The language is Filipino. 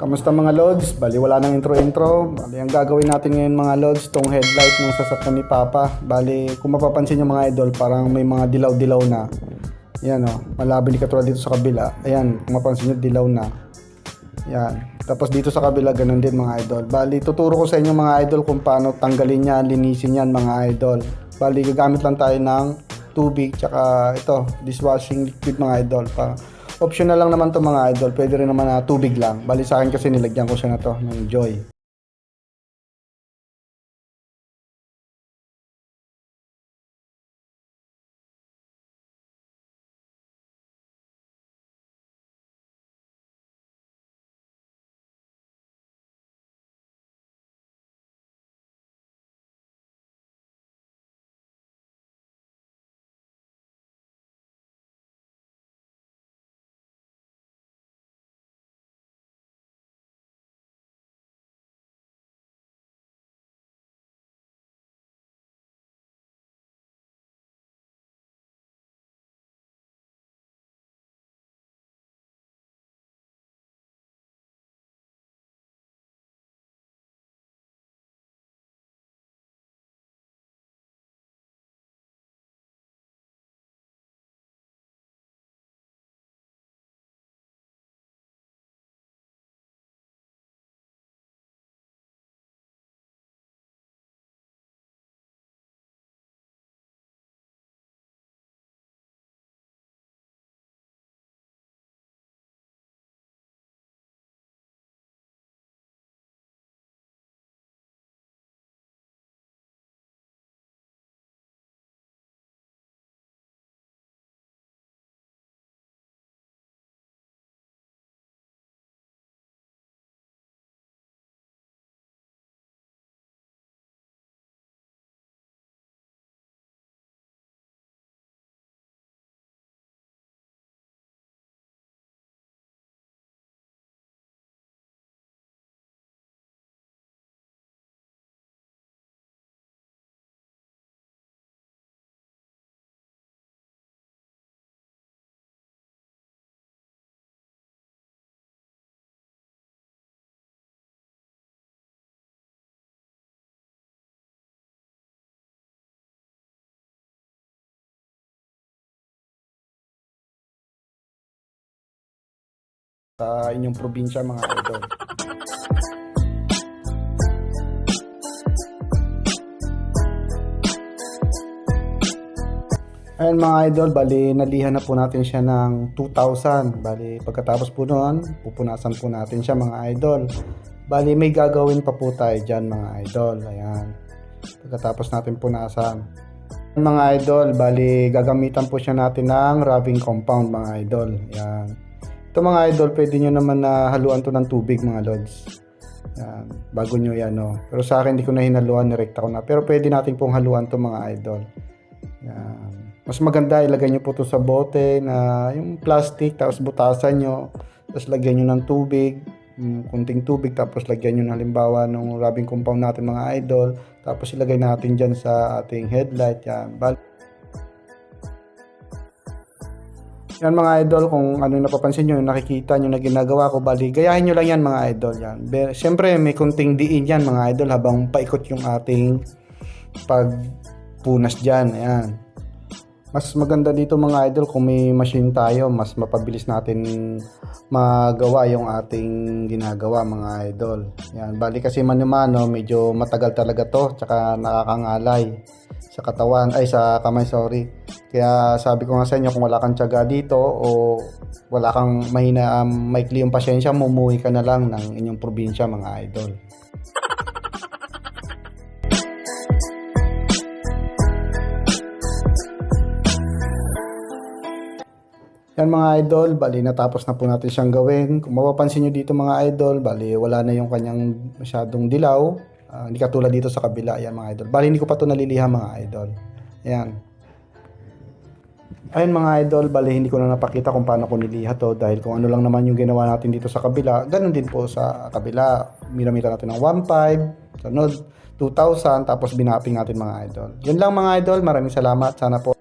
Kamusta mga lods? Bali wala nang intro-intro. Bali ang gagawin natin ngayon mga lods, tong headlight ng sasakyan ni Papa. Bali kung mapapansin nyo mga idol, parang may mga dilaw-dilaw na. Yan oh, malabo ni katulad dito sa kabila. Ayan, kung mapapansin nyo, dilaw na. Yan. Tapos dito sa kabila, ganun din mga idol. Bali, tuturo ko sa inyo mga idol kung paano tanggalin yan, linisin yan mga idol. Bali, gagamit lang tayo ng tubig, tsaka ito, dishwashing liquid mga idol. Pa optional lang naman to mga idol. Pwede rin naman na tubig lang. Bali sa akin kasi nilagyan ko siya na to ng Joy. Sa inyong probinsya mga idol. Ayan mga idol, bali nalihan na po natin siya ng 2,000. Bali pagkatapos po noon, pupunasan po natin siya mga idol. Bali may gagawin pa po tayo dyan mga idol. Ayan. Pagkatapos natin punasan. Mga idol, bali gagamitan po siya natin ng rubbing compound mga idol. Ayan. Ito mga idol, pwede nyo naman na haluan to ng tubig mga lods. Yan, bago nyo yan, no. Pero sa akin, hindi ko na hinaluan, nirekta ko na. Pero pwede natin pong haluan to mga idol. Yan. Mas maganda, ilagay nyo po to sa bote na yung plastic, tapos butasan nyo, tapos lagyan nyo ng tubig, mm, kunting tubig, tapos lagyan nyo ng halimbawa ng rubbing compound natin mga idol, tapos ilagay natin dyan sa ating headlight. Yan. Bal- Yan mga idol, kung ano napapansin nyo, nakikita nyo na ginagawa ko, bali, gayahin nyo lang yan mga idol. Yan. Siyempre, may kunting diin yan mga idol habang paikot yung ating pagpunas dyan. Ayan. Mas maganda dito mga idol kung may machine tayo, mas mapabilis natin magawa yung ating ginagawa mga idol. Yan, bali kasi mano-mano, medyo matagal talaga to, tsaka nakakangalay sa katawan, ay sa kamay, sorry. Kaya sabi ko nga sa inyo, kung wala kang tiyaga dito o wala kang mahina, um, maikli yung pasyensya, mumuhi ka na lang ng inyong probinsya mga idol. Yan mga idol, bali natapos na po natin siyang gawin. Kung mapapansin nyo dito mga idol, bali wala na yung kanyang masyadong dilaw. Ah, hindi katulad dito sa kabila, yan mga idol. Bali hindi ko pa to naliliha mga idol. Ayan. Ayun mga idol, bali hindi ko na napakita kung paano ko niliha to dahil kung ano lang naman yung ginawa natin dito sa kabila, ganun din po sa kabila. Minamita natin ng 1.5, sunod 2,000, tapos binapping natin mga idol. Yan lang mga idol, maraming salamat. Sana po